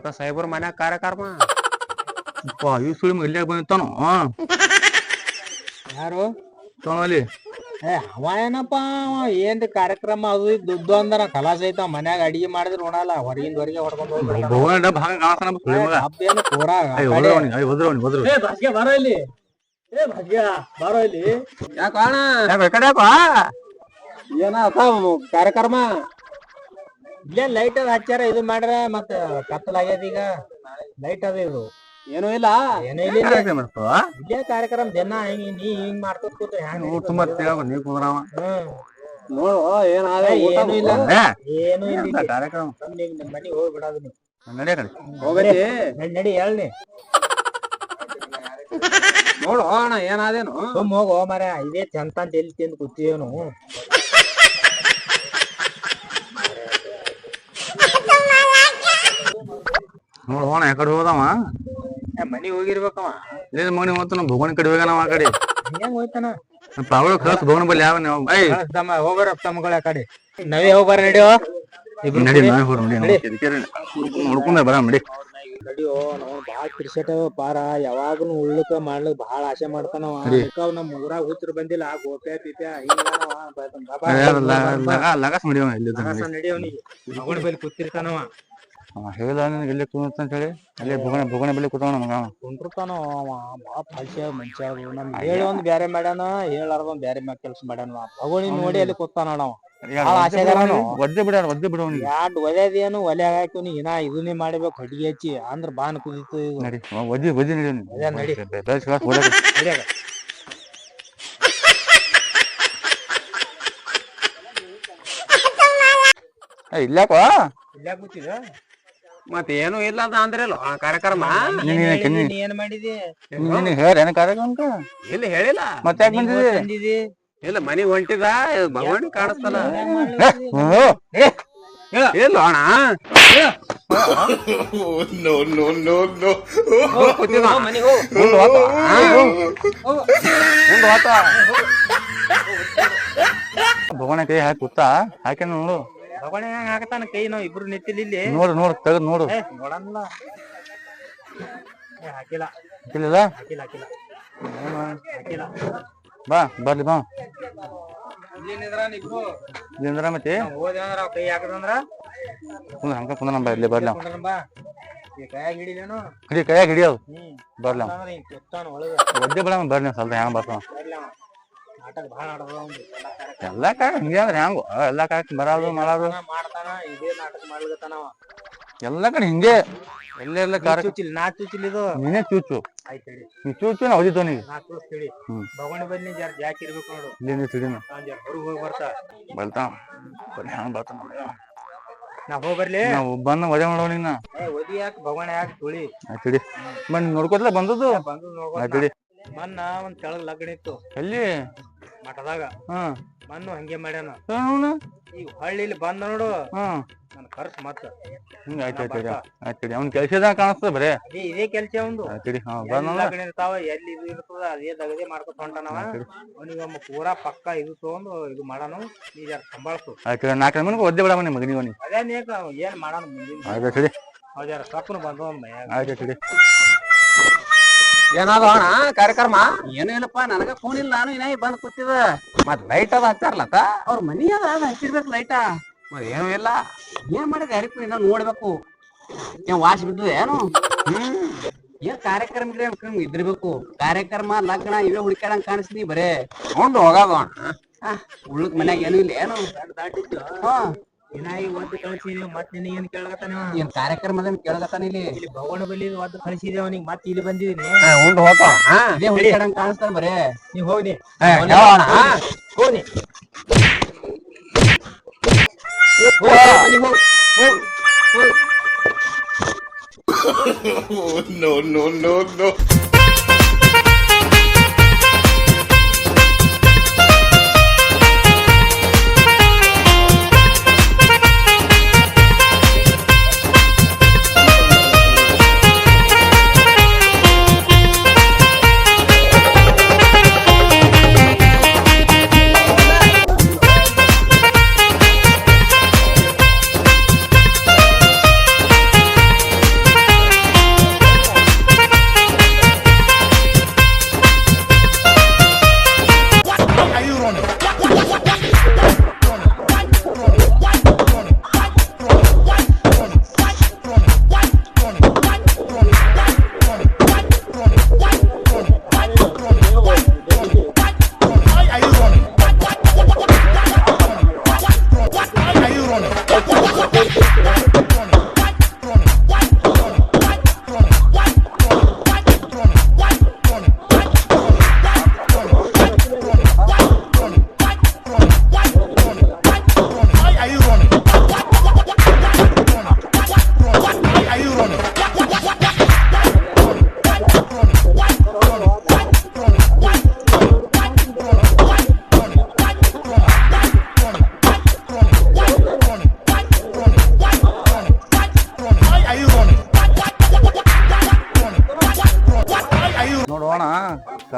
ಏನದ ಸಾಹೇಬ್ರ ಮನ್ಯಾಗ ಕಾರ್ಯಕ್ರಮ ಈ ಸುಳಿ ಇಲ್ಲೇ ಬಂದಿತ್ತಾನು ಯಾರು ಅಲ್ಲಿ ಏ ಅವ ಏನಪ್ಪ ಅವ ಏನ್ರಿ ಕಾರ್ಯಕ್ರಮ ಅದು ಇದು ದುಡ್ಡು ಅಂದ್ರ ಕಲಾಸ ಐತ ಮನ್ಯಾಗ ಅಡಿಗೆ ಮಾಡಿದ್ರೆ ಉಣಲ್ಲ ಹೊರಗಿಂದ ಹೊರಗೆ ಹೊಡ್ಕೊಂಡು ಹೋಗ್ಬಿಡ್ತಾನ. ಭಗವಾನ್ ಡಬ್ಬ ಹಂಗ ಕಾಣತಾನ ಸುಳಿ ಮಗ ಹಬ್ಬ ಏನು ಪೂರಾ ಆ ಅಯ್ಯ ಕಡೆ. ಹೋದ್ರವನಿ ಅಯ್ಯ ಹೋದ್ರವನಿ ಹೋದ್ರು ಏ ಭಾಗ್ಯ ಬಾರೋ ಇಲ್ಲಿ ಏ ಭಾಗ್ಯ ಬಾರೋ ಇಲ್ಲಿ ಯಾಕ ಅಣ್ಣ ಕಡೆ ಯಾಕೋ ಏನ ಕಾರ್ಯಕ್ರಮ ಇಲ್ಲೇ ಲೈಟ್ ಅದ ಹಚ್ಚಾರ ಇದು ಮಾಡ್ರ ಮತ್ತ ಕತ್ತಲಾಗ್ಯದ ಈಗ. ಲೈಟ್ ಅದ ಇದು ಏನೂ ಇಲ್ಲ? ಏನೋ ಇಲ್ಲ. ಇಲ್ಲಿ. ಇಲ್ಲೇ ಕಾರ್ಯಕ್ರಮ ಜನ ಹಿಂಗ್ ನೀ ಹಿಂಗ್ ಮಾಡ್ಕೊತ ಕೂತ ಹ್ಯಾಂಗ ತುಂಬಾ ತಿಳ್ಕೊ ನೀ ಕುಂದ್ರಾವ ನೋಡು ಏನಾದ ಏನು ಇಲ್ಲ. ಏನೂ ಏನು ಇಲ್ಲ. ಕಾರ್ಯಕ್ರಮ? ಈಗ ನಿಮ್ ಮನಿಗ್ ಹೋಗಿ ಬಿಡೋದು ನೀ. ನಡಿಯ ಕಡೆ. ಹೋಗತಿ. ನಡಿ ನಡಿ ಹೇಳ್ನಿ. ನೋಡು ಅಣ್ಣ ಏನಾದೇನು ಸುಮ್ ಹೋಗೋ ಮರ ಇದೇ ಚಂತ ಅಂತ ಎಲ್ಲಿ ತಿಂದು ಕೂತೀವನು ನೋಡು ಹೋಣ ಯಾಕಡೆ ಹೋದವ? ಮನಿ ಹೋಗಿರ್ಬೇಕವ. ಇಲ್ಲೇ ಮನಿ ಹೋಗ್ತಾನ ಭಗವಾನ್ ಕಡೆ ಹೋಗ್ಯಾನ ಆ ಕಡೆ. ಹಿಂಗ್ಯಾಂಗ ಹೋಯ್ತಾನ? ಪಾವಳ ಕಳ್ಸ ಭಗವಾನ್ ಬಲ್ಲಿ ಯಾವ ನೀವು ಐ ತಮ್ಮ ಹೋಗಾರ ತಮ್ಮಗಳ ಕಡೆ. ನಾವೇ ಹೋಗಾರ ನಡಿಯೋ? ಇಬ್ರು ನಡಿ. ನಾವೇ ಹೋರ್ ನಡಿ ನೋಡ್ಕೊಂಡ ಬರ ನಡಿ. ನಡಿಯೋ ನಾವು ಬಾಳ ಕಿರ್ಸೆಟ್ ಪಾರ. ಯಾವಾಗ್ನು ಉಳ್ಳುಕ ಮಾಡ್ಲಿಕ್ ಬಾಳ ಆಸೆ ಮಾಡ್ತಾನವ ಅವ. ಅದಕ್ಕ ನಮ್ಮ ಊರಾಗ ಹುತ್ರ ಬಂದಿಲ್ಲ. ಗೋಪ್ಯ ಪಿಪ್ಯ ಲಗಾಸ್ ನಡಿಯವ ಇಲ್ಲಿ ನಡಿಯವ್ನಿಗೆ ಮಗನ ಬಲ್ಲಿ ಕೂತಿರ್ತಾನವ. ಹೇಳಿದ ನಿನಗೆ ಎಲ್ಲಿ ಕೂತ ಅಂತ ಹೇಳಿ? ಅಲ್ಲೇ ಅವ. ಅವ ಬಾಳ ಮನುಷ್ಯ ಅದು ನಮ್ ಹೇಳಿ ಒಂದ್ ಬ್ಯಾರೆ ಮಾಡ್ಯಾನ ಹೇಳಾರ್ದ ಒಂದ್ ಬ್ಯಾರೆ ಮ್ಯಾಗ ಕೆಲ್ಸ ಮಾಡ್ಯಾನ ನೋಡಿ ಅಲ್ಲಿ ಕೂತಾನ ಅವ. ಒದ್ದೆ ಬಿಡು. ಒದ್ದೆ ಬಿಡ. ಯಾಡ್ ಒಲೆ ಹಾಕಿವ್ನಿ ಇನ್ನ ಇದನ್ನೇ ಮಾಡಿಬೇಕು ಹೊಡಿಗೆ ಹಚ್ಚಿ ಅಂದ್ರ ಬಾನ್ ಕುದಿತ್ತು ನಡಿ ಅವ ಒದ್ದೆ ಒದ್ದೆ ಹೊಡ್ಯಾಕ. ನಡ್ಯಾಗ. ಏ, ಇಲ್ಯಾಕೋ ಇಲ್ಯಾಕ್ ಕೂತಿದ ಮತ್ ಏನು ಇಲ್ಲ ಅಂತ ಅಂದ್ರಲ್ಲ ಆ ಕಾರ್ಯಕ್ರಮ ನೀನ್ ಏನ್ ಮಾಡಿದಿ ನೀನು ಹೇಳ ಏನ ಕಾರ್ಯಕ್ರಮಕ್ಕ ಇಲ್ಲಿ ಹೇಳಿಲ್ಲ ಮತ್ತೆ ಯಾಕೆ ನೀನ್ ಬಂದಿದಿ ಇಲ್ಲ ಮನಿ ಹೊಂಟಿದ ಭಗವಾನ್ ಕಾಣಿಸ್ತಲ್ಲ. ಇಲ್ಲ ಅಣ್ಣ ಹೋಗ್ ಕೂತಿದ. ಹೋಗ್ ಮನಿಗ್ ಹೋಗ್. ಮುಂದ್ ಹೋತ. ಮುಂದ್ ಹೋತ. ಭಗವಾನ ಕೈ ಹಾಕಿ ಕೂತ ಹಾಕ್ಯಾನ ನೋಡು ಭಗೋಣಿ ಹೆಂಗ್ ಹಾಕತಾನ ಕೈ ನಾವ್ ಇಬ್ರು ನಿಂತಿಲ್ಲ ಇಲ್ಲಿ. ನೋಡು ನೋಡು ತಗದು ನೋಡು. ಏ ನೋಡಲ್ಲ. ಏ ಹಾಕಿಲ್ಲ. ಹಾಕಿಲ್ಲ ಹಾಕಿಲ್ಲ ಹಾಕಿಲ್ಲ. ಹಾಕಿಲ್ಲ. ಬಾ ಬರ್ಲಿ ಬಾ. ಇಲ್ಲಿಂದ್ರ ಮತ್ತೆ? ಕೈ ಹಾಕದಂದ್ರ ಕುಂದ್ರ ಹಂಗ ಕುಂದ್ರ ನಮ್ಮ ಇಲ್ಲಿ ಬರ್ಲಿ ಅವ. ಕುಂಡ್ರನ್ ಬಾ. ಈ ಕೈಯಾಗ ಹಿಡಿಲೇನು ಹಿಡಿ ಕೈಯಾಗ ಹಿಡಿಯೋದು. ಹ್ಮ್. ಬರ್ಲಿ ಅವ. ಅಂದ್ರ ಹಿಂಗ್ ಕೆತ್ತಾನ ಒಳಗ. ಒದ್ದೆ ಬಿಡ ಬರ್ಲಿ ಸ್ವಲ್ಪ ಹೆಂಗ ಬರ್ತಾವ ಬರ್ಲಿ ಅವ. ಭಾಳ ಆಡದ. ಎಲ್ಲಾ ಹಿಂಗೆ ಅಂದ್ರೆ ಹೆಂಗು? ಎಲ್ಲಾ ಬರೋದು ಮಾಡೋದು. ಮಾಡ್ತಾನ, ಮಾಡ್ತಾನ ಇದೇ ನಾಟಕ ಮಾಡ್ಲಿಕತ್ತಾನ ಅವ. ಎಲ್ಲಾ ಕಡೆ ಹಿಂಗೆ. ಎಲ್ಲೆಲ್ಲ ಕಾರ್ಯ ನಾ ಇದು? ನೀನೇ ಚೂಚು. ಆಯ್ತ್ ಹೇಳಿ ನೀ ಚೂಚು ನಾ ಹೊಡಿತು ನೀ ನಾ ಚೂಚ್ತಿಳಿ ಹ್ಮ್. ಭಗವಾನ್ ಬನ್ನಿ ಜರ ಜಾಕ್ ಇರ್ಬೇಕು ನೋಡು. ಇಲ್ಲಿಂದ ತಿಡಿನ ನಾನ್ ಜರ ಹೊರಗ್ ಹೋಗಿ ಬರ್ತಾ. ಹೆಂಗ್ ಬರ್ತಾನ ನಾ ಹೋಗಿ ಬರ್ಲಿ. ನಾವು ಬಂದ ಮಜಾ ಮಾಡೋ ನಿನ್ನ ಏ ಒದಿ ಯಾಕ ಭಗವಾನ್ ಯಾಕ ತುಳಿ? ಆಯ್ತ್ ಬಂದ್ ನೋಡ್ಕೊತ್ಲ ಬಂದದ್ದು? ಬಂದು ಆಯ್ತ್ ನೋಡ್ಕೊಂಡ್ ಮನ್ನ ಒಂದ್ ಕೆಳಗ್ ಲಗ್ನ ಇತ್ತು. ಎಲ್ಲಿ? ಮಠದಾಗ ಹಾ. ಮಣ್ಣು ಹಂಗೆ ಮಾಡ್ಯಾನ. ಅವನು? ಈಗ ಹಳ್ಳಿಲಿ ಬಂದ ನೋಡು. ಹಾ. ನನ್ ಖರ್ಚು ಮತ್ತ ಹಿಂಗ ಆಯ್ತು ಅವ್ನ ಕೆಲ್ಸದ ಕಾಣಿಸ್ತದ ಬರೇ? ಅದೇ ಇದೇ ಕೆಲ್ಸ ಒಂದು ಆಯ್ತ್ ತಿಡಿ ಹಾ ಎಲ್ಲಿ ಬಂದ ಇರ್ತಾವ ಎಲ್ಲಿ ಇದು ಇರ್ತದ ಅದೇ ದಗದೆ ಮಾಡ್ಕೊತ ಹೊಂಟಾನವ ಅವನಿಗೆ ಒಮ್ಮೆ ಪೂರಾ ಪಕ್ಕ ಇದು ತಗೊಂಡು ಇದು ಮಾಡಾನು. ನೀ ಜರ ಸಂಭಾಳ್ಸು. ಆಯ್ತು ನಾಲ್ಕು ಮನಿಗೆ ಒದ್ದೆ ಬಿಡ ನಿಮ್ಮ ಮಗನಿಗೆ ಅವನಿಗೆ ಅದೇ ನೀಕ ಏನ್ ಮಾಡಾನು ಮುಂದಿನ ಆಯ್ತು ಅವ್ ಜರ ಸಪ್ಪನ ಆಯ್ತು ಏನಾದ ಅಣ್ಣ ಕಾರ್ಯಕ್ರಮ? ಏನು ಇಲ್ಲಪ್ಪ ನನಗ ಫೋನ್ ಇಲ್ಲ ನಾನು ಏನೇ ಬಂದ್ ಕೂತಿದ ಮತ್ ಲೈಟ್ ಅದ ಹಚ್ಚಾರ್ಲತ್ತ ಅವ್ರ ಮನಿ ಅದ ಅದ ಹಚ್ಚಿರ್ಬೇಕು ಲೈಟ ಮತ್ ಏನು ಇಲ್ಲ. ಏನ್ ಮಾಡಿದ ಯಾರಿಗೂ ಇನ್ನ ನೋಡ್ಬೇಕು? ಏನ್ ವಾಶ್ ಬಿದ್ದು ಏನು? ಹ್ಮ್. ಏನ್ ಕಾರ್ಯಕ್ರಮ ಇದ್ರಬೇಕು ಕಾರ್ಯಕ್ರಮ ಲಗ್ನ ಇವೇ ಹುಡುಕ್ಯಾಡಂಗ್ ಕಾಣಿಸ್ತೀನಿ ಬರೇ. ನೋಡ್ ಹೋಗದ ಉಳ್ಳಕ್ ಮನ್ಯಾಗ ಏನು ಇಲ್ಲ ಏನು? ಹಾ. ಇನ್ನ ಈಗ ಒದ್ದು ಕಳ್ಸಿದೀವಿ ಮತ್ ನಿನಗೆ ಏನ್ ಕೇಳಕತ್ತಾನ? ಏನ್ ಕಾರ್ಯಕ್ರಮದ ಕೇಳಗತ್ತಾನ ಇಲ್ಲಿ? ಇಲ್ಲಿ ಭಗವಾನ ಬಲ್ಲಿ ಒದ್ದು ಕಳ್ಸಿದೀವಿ ಅವನಿಗೆ ಮತ್ತೆ ಇಲ್ಲಿ ಬಂದಿದೀನಿ. ಉಂಡು ಹೋತ ಇದೇ ಹುಡುಕ್ಯಾಡಂಗ್ ಕಾಣಿಸ್ತಾನ ಬರೇ. ನೀ ಹೋಗಿ ಏ, ಹೋಗಿ. No, no, no, no.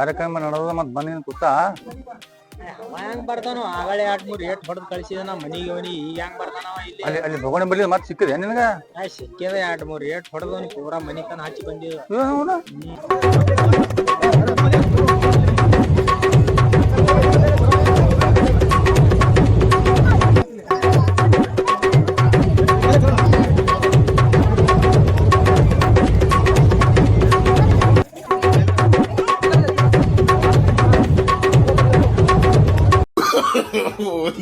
ಕಾರ್ಯಕ್ರಮ ನಡೆದ ಮತ್ತೆ ಬಂದಿನ ಕೂತ. ಅವ ಹೆಂಗ್ ಬರ್ತಾನೋ ಆಗಳೇ ಎರಡ್ ಮೂರ್ ಏಟ್ ಹೊಡೆದ್ ಕಳ್ಸಿದ ನಾ ಮನಿಗೆ ಅವನಿ ಈಗ ಹೆಂಗ್ ಬರ್ತಾನವ ಇಲ್ಲಿ. ಅಲ್ಲಿ ಅಲ್ಲಿ ಭಗವಾನ ಬಲ್ಲಿ ಮತ್ ಸಿಕ್ಕಿದೆ ನಿನಗ? ಆ ಸಿಕ್ಕಿದೆ ಎರಡ್ ಮೂರ್ ಏಟ್ ಹೊಡೆದವನಿ ಪೂರಾ ಮನಿ ತನ ಹಚ್ಚಿ ಬಂದಿವ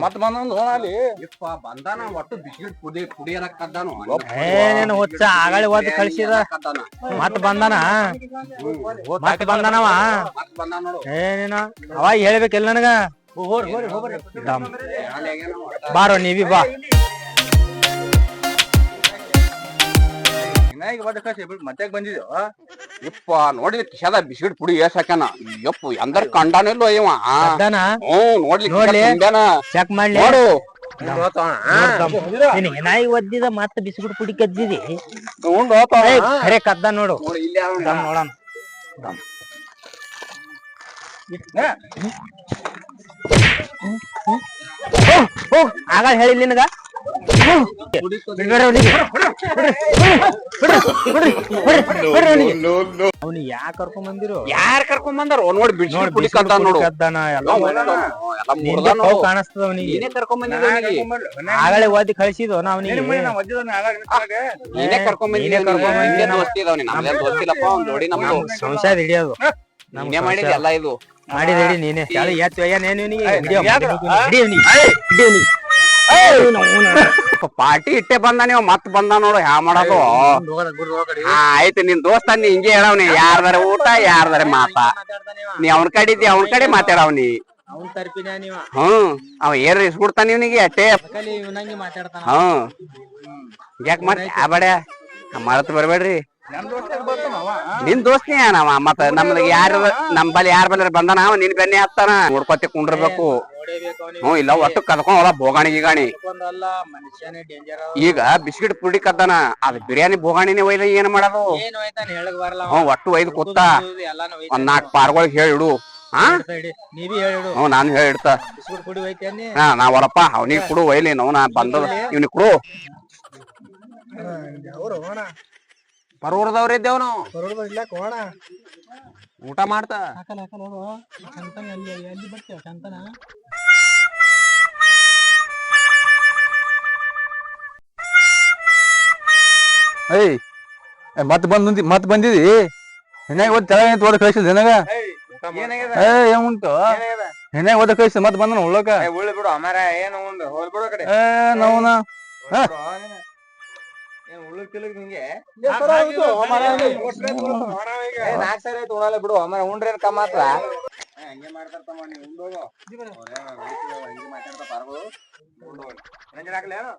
ಮತ್ ಬಂದ ಅಲ್ಲಿ ಯಪ್ಪ ಬಂದಾನ ಒಟ್ಟು ಬಿಸ್ಕಿಟ್ ಪುಡಿ ಕುಡಿಯಲ್ಲ ಕದ್ದಾನು ಏನೇನ್ ಹುಚ್ಚ ಆಗಳೇ ಒದ್ ಕಳ್ಸಿದ ಮತ್ ಬಂದಾನ ಮತ್ ಬಂದಾನವ ಮತ್ ಬಂದಾನ ನೋಡು ಏನೇನ ಅವ ಹೇಳ್ಬೇಕಿಲ್ಲ ನನಗ. ಬಾರೋ ನೀವಿ ಬಾ ಹಿಂಗಾಗಿ ಬದ ಕಳ್ಸಿ ಮತ್ತೆ ಬಂದಿದ್ದೇವ ಯಪ್ಪ ನೋಡಿ ಕಿಶದ ಬಿಸ್ಕಿಟ್ ಪುಡಿ ಏಸ್ ಹಾಕ್ಯಾನ ಯಪ್ಪ ಎಂದರ್ ಕಂಡಾನಿಲ್ಲೋ ಇವ. ಅದಾನ ಹ್ಮ್ ನೋಡ್ಲಿ. ಚೆಕ್ ಮಾಡ್ಲಿ. ನೋಡು. ನಾಯಿ ಒದ್ದಿದ ಮತ್ತ ಬಿಸ್ಕುಟ್ ಪುಡಿ ಕದ್ದಿದಿ? ಖರೆ ಕದ್ದ ನೋಡು. ನೋಡಣ. ಆಗ ಹೇಳಿಲ್ಲ ನಿನಗ ಬಿಡ್ಬೇಡ ಯಾ ಕರ್ಕೊಂಡ್ ಬಂದಿರು? ಯಾರ್ ಕರ್ಕೊಂಡ್ ಬಂದಾರ? ನೋಡಿ ನೋಡು ಕಾಣಿಸ್ತದ ಅವನಿಗೆ. ಕರ್ಕೊಂಡ್ ಬಂದಿದ್ದ ಓದಿ ಕಳಿಸಿದ್ವು ನಾ ಅವನಿಗೆ. ನೀನೇ ಕರ್ಕೊಂಡ್ ಬಂದಿದ್ದ ನಮ್ದೇ ಅವ್ನ್ ಜೋಡಿ ಸಂಶಯ ಹಿಡಿಯೋದು. ನೀನೇ ಮಾಡಿದ ಎಲ್ಲ ಇದು. ಮಾಡಿದ ನೀನೆ. ಎತ್ತು ಪಾರ್ಟಿ ಇಟ್ಟೆ ಬಂದ ನೀವು ಮತ್ ಬಂದ ನೋಡು ಹ್ಯಾ ಮಾಡೋದು. ಆಯ್ತು ನಿನ್ ದೋಸ್ತ ನೀ ಹಿಂಗೆ ಹೇಳವ್ನಿ ಯಾರ್ದಾರ ಊಟ ಯಾರ್ದಾರ ಮಾತ. ನೀ ಅವನ್ ಕಡೆ ಇದ್ದಿ ಅವನ್ ಕಡೆ ಮಾತಾಡವ್ನಿ ಹ್ಮ್ ಅವ ಏನ್ ಇಸ್ಬಿಡ್ತಾನ ಇವನಿಗೆ ಅಟ್ಟೆ. ಹ್ಮ್ ಯಾಕೆ ಮಾತಾಡ್ತಾನ ಆ ಬಡ ಮರತ್ ಬರ್ಬೇಡ್ರಿ. ನಿನ್ ದೋಸ್ತಿ ನಾವ ಮತ್ತ ನಮ್ಗೆ ಯಾರ ನಮ್ ಬಲ್ಲಿ ಯಾರ ಬಲ್ಲಿ ಬಂದಾನ ಅವ ನಿನ್ ಬೆನ್ನೆ ಹತ್ತಾನ. ನೋಡ್ಕೊತಿ ಕುಂಡಿರ್ಬೇಕು. ಹ್ಞೂ ಹ್ಮ್ ಇಲ್ಲ ಒಟ್ಟು ಕದ್ಕೊಂಡ್ ಹೋದ ಬೋಗಾಣಿ ಗೀಗಾಣಿ. ಒಂದಲ್ಲ ಮನುಷ್ಯನೇ ಡೇಂಜರ್ ಈಗ ಬಿಸ್ಕಿಟ್ ಪುಡಿ ಕದ್ದಾನ. ಅದ್ ಬಿರಿಯಾನಿ ಬೋಗಾಣಿನೇ ಒಯ್ದ ಏನ್ ಮಾಡೋದು? ಹ್ಮ್ ಒಟ್ಟು ಒಯ್ದು ಕೂತ ಒಂದ್ ನಾಲ್ಕು ಪಾರ್ಗಳಿಗೆ ಹೇಳಿಡು ಹಾ ನೀವಿ ಹೇಳಿಡು ಹ್ಮ್ ನಾನು ಹೇಳಿಡ್ತ ಬಿಸ್ಕುಟ್ ಪುಡಿ ಹೋಯ್ತೇನಿ ಹಾ ನಾವಲ್ಲಪ್ಪ ಅವನಿಗೆ ಕೊಡು ಒಯ್ಲಿ ನಾವು ನಾ ಬಂದದ. ಇವ್ನಿಗೆ ಕೊಡು. ಪರೂರದವ್ರ ಇದ್ದೇವ್ ನಾವು. ಊಟ ಮಾಡ್ತಾ? ಅಲ್ಲಿ ಬರ್ತೇವೆ ಚಂತನ. ಏಯ್ ಮತ್ ಬಂದ್ ಮತ್ ಬಂದಿದಿ? ಹೆಣ್ಣಾಗ ಓದ್ ತೆಳಗ ನಿಂತ್ ಓದ ಕಳಿಸಿದ್ ನಿನಗ? ಏ ಏನ್ ಉಂಟು? ಹೆಣ್ಣಾಗ ಓದ ಕಳಿಸಿದ್ ಮತ್ ಬಂದನ ಉಳ್ಳಕ? ಉಳ್ಳಿ ಬಿಡು ಅಮಾರ ಏನು ಹೋಗ್ಬಿಡೋ ಹೋಲ್ ಬಿಡು ಕಡೆ. ಏ ನಾವ್ನ? ನಾಲ್ಕು ಸರಿ ಆಯ್ತು ಉಣಲ್ಲ ಬಿಡು. ಅಮಾರ ಉಂಡ್ರೆ ಏನ್ ಕಮ್ಮ ಹತ್ರ? ಹಂಗೆ ಮಾಡ್ತಾರಪ್ಪ ನೀವು ಉಂಡೋಗು ಹಂಗೆ. ಮಾತಾಡ್ತಾ ಪಾರ್ಗಳು. ಉಂಡೋಗು ಹಾಕ್ಲೇನು